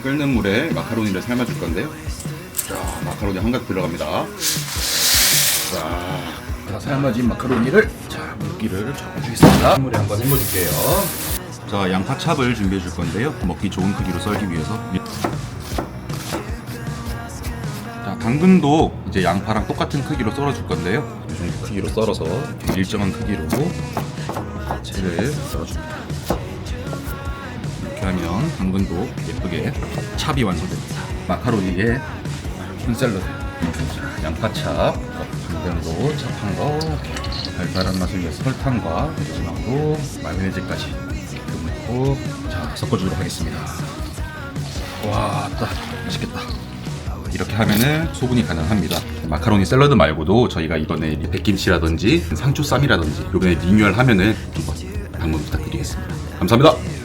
끓는 물에 마카로니를 삶아줄 건데요. 자, 마카로니 한 가득 들어갑니다. 자, 자 삶아진 마카로니를 자 물기를 잡아주겠습니다. 물에 한번 헹궈줄게요. 자, 양파 찹을 준비해 줄 건데요. 먹기 좋은 크기로 썰기 위해서. 자, 당근도 이제 양파랑 똑같은 크기로 썰어 줄 건데요. 이 정도 크기로 썰어서 일정한 크기로 채를 썰어줍니다. 당근도 예쁘게 찹이 완성됩니다. 마카로니에 흰샐러드, 자, 양파찹, 당근도 찹한 거, 달달한 맛을 위해서 설탕과 마지막으로 마요네즈까지 넣고 자 섞어주도록 하겠습니다. 와, 딱 맛있겠다. 이렇게 하면은 소분이 가능합니다. 마카로니 샐러드 말고도 저희가 이번에 백김치라든지 상추 쌈이라든지 이번에 리뉴얼 하면은 한번 방문 부탁드리겠습니다. 감사합니다.